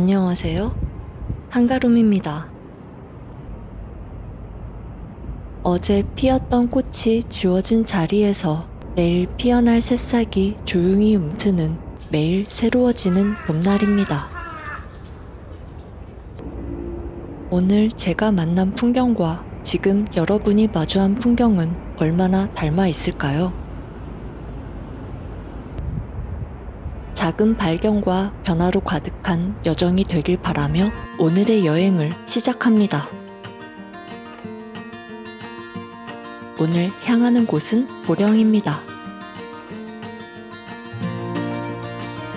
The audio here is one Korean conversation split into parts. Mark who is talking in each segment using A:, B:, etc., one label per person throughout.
A: 안녕하세요. 한가룸입니다. 어제 피었던 꽃이 지워진 자리에서 내일 피어날 새싹이 조용히 움트는 매일 새로워지는 봄날입니다. 오늘 제가 만난 풍경과 지금 여러분이 마주한 풍경은 얼마나 닮아 있을까요? 작은 발견과 변화로 가득한 여정이 되길 바라며 오늘의 여행을 시작합니다. 오늘 향하는 곳은 보령입니다.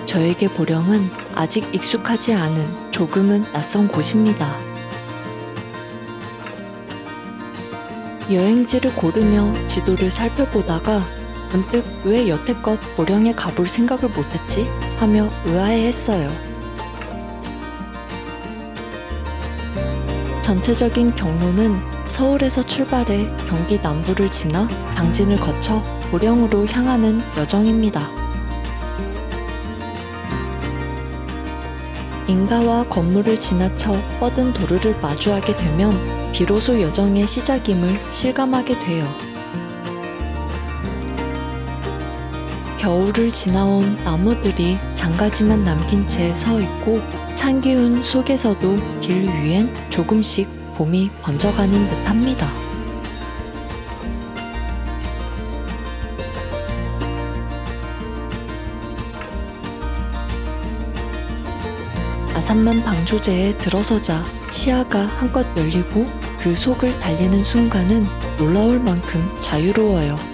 A: 저에게 보령은 아직 익숙하지 않은 조금은 낯선 곳입니다. 여행지를 고르며 지도를 살펴보다가 문득 왜 여태껏 보령에 가볼 생각을 못했지? 하며 의아해했어요. 전체적인 경로는 서울에서 출발해 경기 남부를 지나 당진을 거쳐 보령으로 향하는 여정입니다. 인가와 건물을 지나쳐 뻗은 도로를 마주하게 되면 비로소 여정의 시작임을 실감하게 돼요. 겨울을 지나온 나무들이 장가지만 남긴 채 서 있고 찬 기운 속에서도 길 위엔 조금씩 봄이 번져가는 듯합니다. 아산만 방조제에 들어서자 시야가 한껏 열리고 그 속을 달리는 순간은 놀라울 만큼 자유로워요.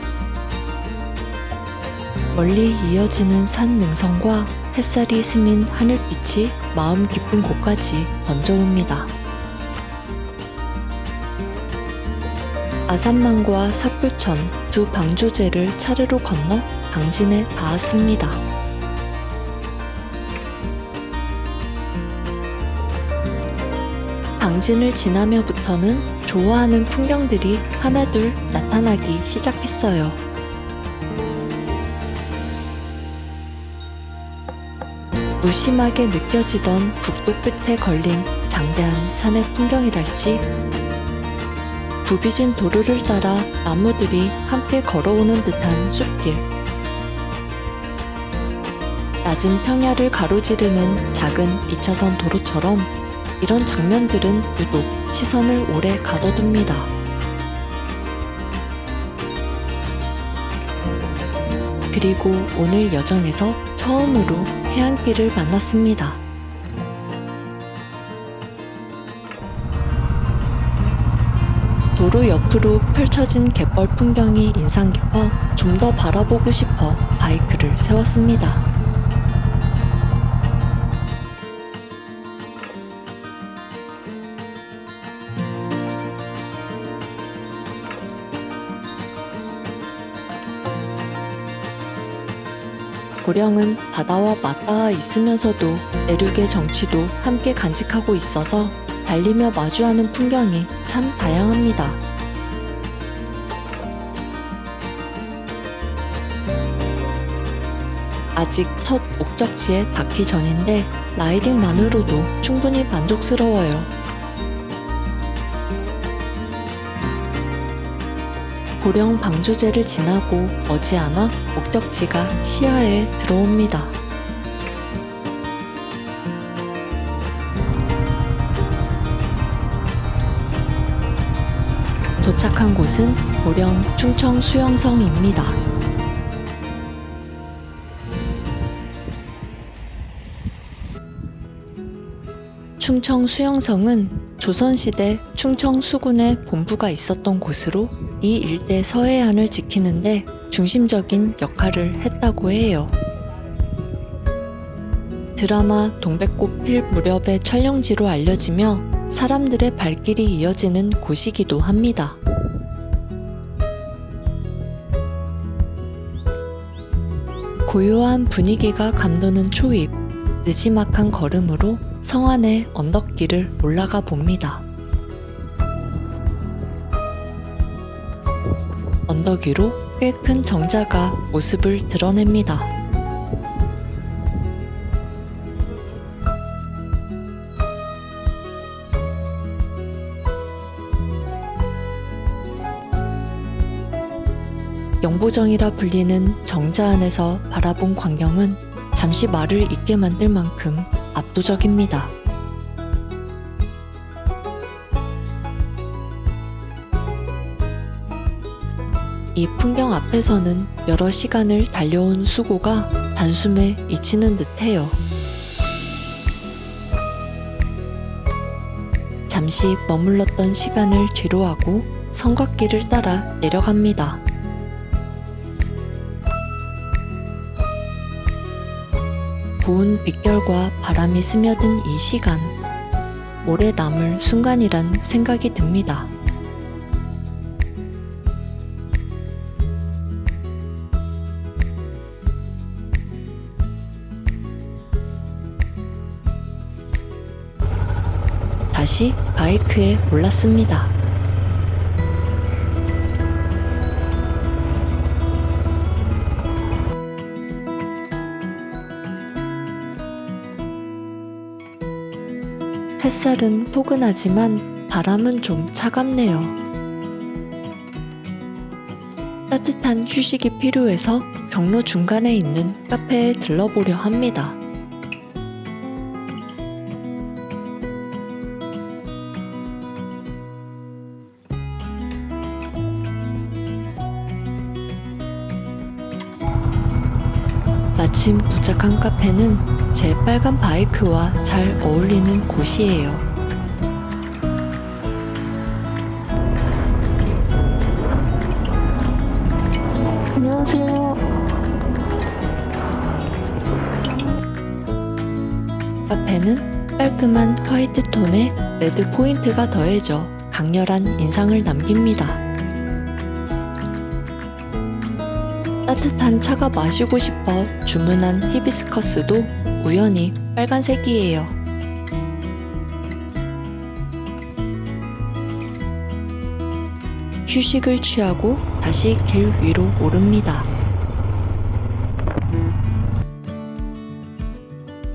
A: 멀리 이어지는 산 능선과 햇살이 스민 하늘빛이 마음 깊은 곳까지 번져옵니다. 아산만과 삽교천 두 방조제를 차례로 건너 당진에 닿았습니다. 당진을 지나며부터는 좋아하는 풍경들이 하나둘 나타나기 시작했어요. 무심하게 느껴지던 국도 끝에 걸린 장대한 산의 풍경이랄지 굽이진 도로를 따라 나무들이 함께 걸어오는 듯한 숲길 낮은 평야를 가로지르는 작은 2차선 도로처럼 이런 장면들은 유독 시선을 오래 가둬둡니다. 그리고 오늘 여정에서 처음으로 해안길을 만났습니다. 도로 옆으로 펼쳐진 갯벌 풍경이 인상 깊어 좀 더 바라보고 싶어 바이크를 세웠습니다. 고령은 바다와 맞닿아 있으면서도 내륙의 정취도 함께 간직하고 있어서 달리며 마주하는 풍경이 참 다양합니다. 아직 첫 목적지에 닿기 전인데 라이딩만으로도 충분히 만족스러워요. 고령 방조제를 지나고 머지않아 목적지가 시야에 들어옵니다. 도착한 곳은 고령 충청 수영성입니다. 충청 수영성은 조선시대 충청 수군의 본부가 있었던 곳으로 이 일대 서해안을 지키는데 중심적인 역할을 했다고 해요. 드라마 동백꽃 필 무렵의 촬영지로 알려지며 사람들의 발길이 이어지는 곳이기도 합니다. 고요한 분위기가 감도는 초입, 느지막한 걸음으로 성안의 언덕길을 올라가 봅니다. 언덕위로 꽤 큰 정자가 모습을 드러냅니다. 영보정이라 불리는 정자 안에서 바라본 광경은 잠시 말을 잊게 만들 만큼 압도적입니다. 이 풍경 앞에서는 여러 시간을 달려온 수고가 단숨에 잊히는 듯해요. 잠시 머물렀던 시간을 뒤로하고 성곽길을 따라 내려갑니다. 고운 빗결과 바람이 스며든 이 시간, 오래 남을 순간이란 생각이 듭니다. 다시 바이크에 올랐습니다. 햇살은 포근하지만 바람은 좀 차갑네요. 따뜻한 휴식이 필요해서 경로 중간에 있는 카페에 들러보려 합니다. 도착한 카페는 제 빨간 바이크와 잘 어울리는 곳이에요.
B: 안녕하세요.
A: 카페는 깔끔한 화이트 톤에 레드 포인트가 더해져 강렬한 인상을 남깁니다. 따뜻한 차가 마시고 싶어 주문한 히비스커스도 우연히 빨간색이에요. 휴식을 취하고 다시 길 위로 오릅니다.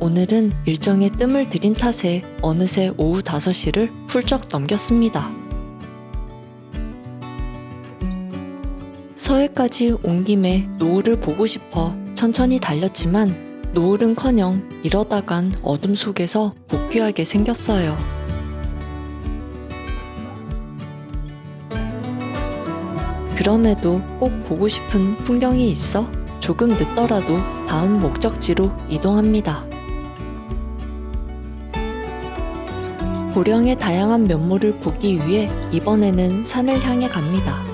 A: 오늘은 일정에 뜸을 들인 탓에 어느새 오후 5시를 훌쩍 넘겼습니다. 서해까지 온 김에 노을을 보고 싶어 천천히 달렸지만 노을은커녕 이러다간 어둠 속에서 복귀하게 생겼어요. 그럼에도 꼭 보고 싶은 풍경이 있어 조금 늦더라도 다음 목적지로 이동합니다. 고령의 다양한 면모를 보기 위해 이번에는 산을 향해 갑니다.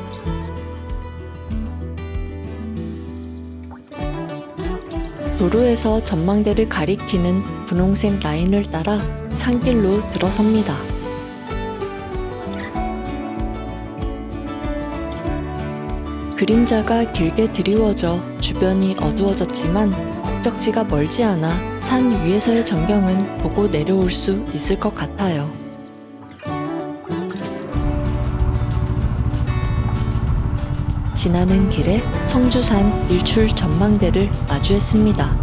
A: 도로에서 전망대를 가리키는 분홍색 라인을 따라 산길로 들어섭니다. 그림자가 길게 드리워져 주변이 어두워졌지만 목적지가 멀지 않아 산 위에서의 전경은 보고 내려올 수 있을 것 같아요. 지나는 길에 성주산 일출 전망대를 마주했습니다.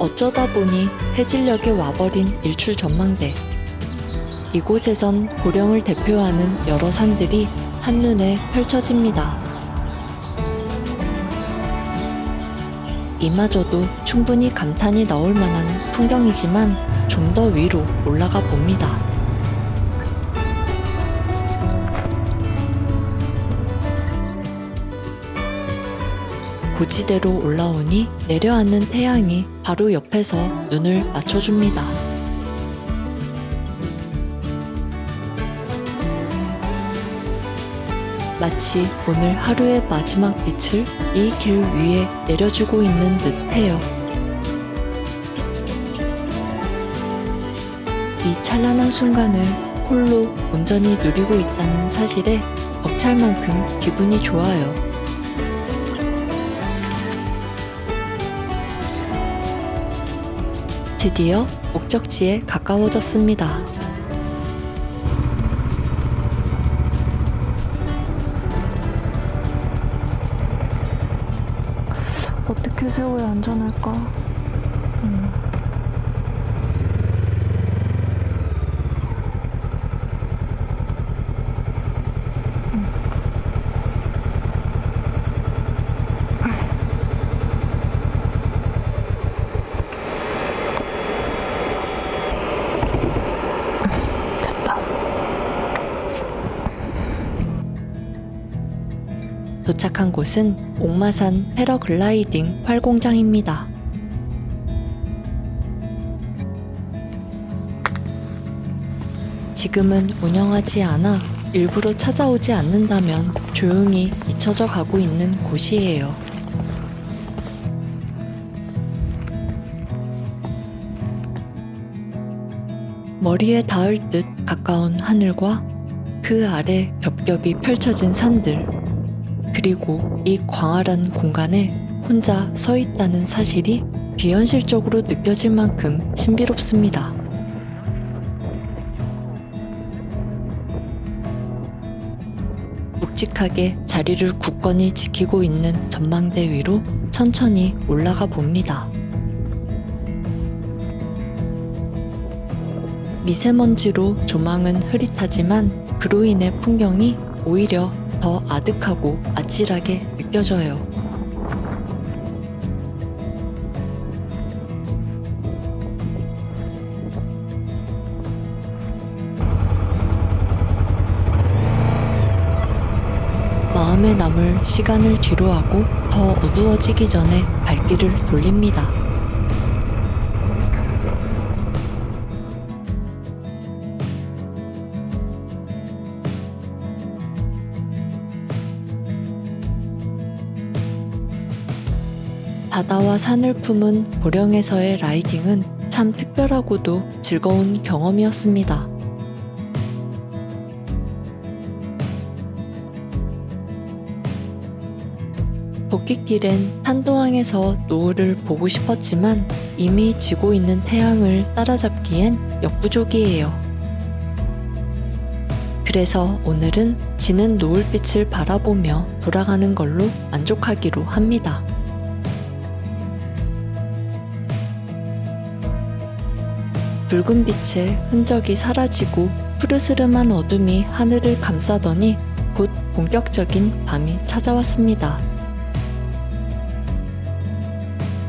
A: 어쩌다 보니 해질녘에 와버린 일출 전망대. 이곳에선 고령을 대표하는 여러 산들이 한눈에 펼쳐집니다. 이마저도 충분히 감탄이 나올 만한 풍경이지만 좀 더 위로 올라가 봅니다. 고지대로 올라오니 내려앉는 태양이 바로 옆에서 눈을 맞춰줍니다. 마치 오늘 하루의 마지막 빛을 이 길 위에 내려주고 있는 듯해요. 이 찬란한 순간을 홀로 온전히 누리고 있다는 사실에 벅찰 만큼 기분이 좋아요. 드디어 목적지에 가까워졌습니다.
B: 먹어.
A: 도착한 곳은 옥마산 패러글라이딩 활공장입니다. 지금은 운영하지 않아 일부러 찾아오지 않는다면 조용히 잊혀져 가고 있는 곳이에요. 머리에 닿을 듯 가까운 하늘과 그 아래 겹겹이 펼쳐진 산들, 그리고 이 광활한 공간에 혼자 서 있다는 사실이 비현실적으로 느껴질 만큼 신비롭습니다. 묵직하게 자리를 굳건히 지키고 있는 전망대 위로 천천히 올라가 봅니다. 미세먼지로 조망은 흐릿하지만 그로 인해 풍경이 오히려 더 아득하고 아찔하게 느껴져요. 마음에 남을 시간을 뒤로하고 더 어두워지기 전에 발길을 돌립니다. 바다와 산을 품은 보령에서의 라이딩은 참 특별하고도 즐거운 경험이었습니다. 복귀길엔 탄도항에서 노을을 보고 싶었지만 이미 지고 있는 태양을 따라잡기엔 역부족이에요. 그래서 오늘은 지는 노을빛을 바라보며 돌아가는 걸로 만족하기로 합니다. 붉은 빛의 흔적이 사라지고 푸르스름한 어둠이 하늘을 감싸더니 곧 본격적인 밤이 찾아왔습니다.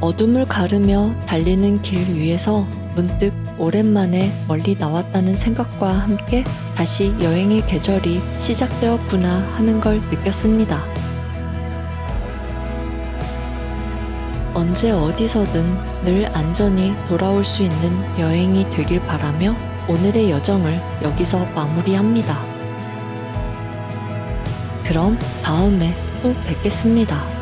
A: 어둠을 가르며 달리는 길 위에서 문득 오랜만에 멀리 나왔다는 생각과 함께 다시 여행의 계절이 시작되었구나 하는 걸 느꼈습니다. 언제 어디서든 늘 안전히 돌아올 수 있는 여행이 되길 바라며 오늘의 여정을 여기서 마무리합니다. 그럼 다음에 또 뵙겠습니다.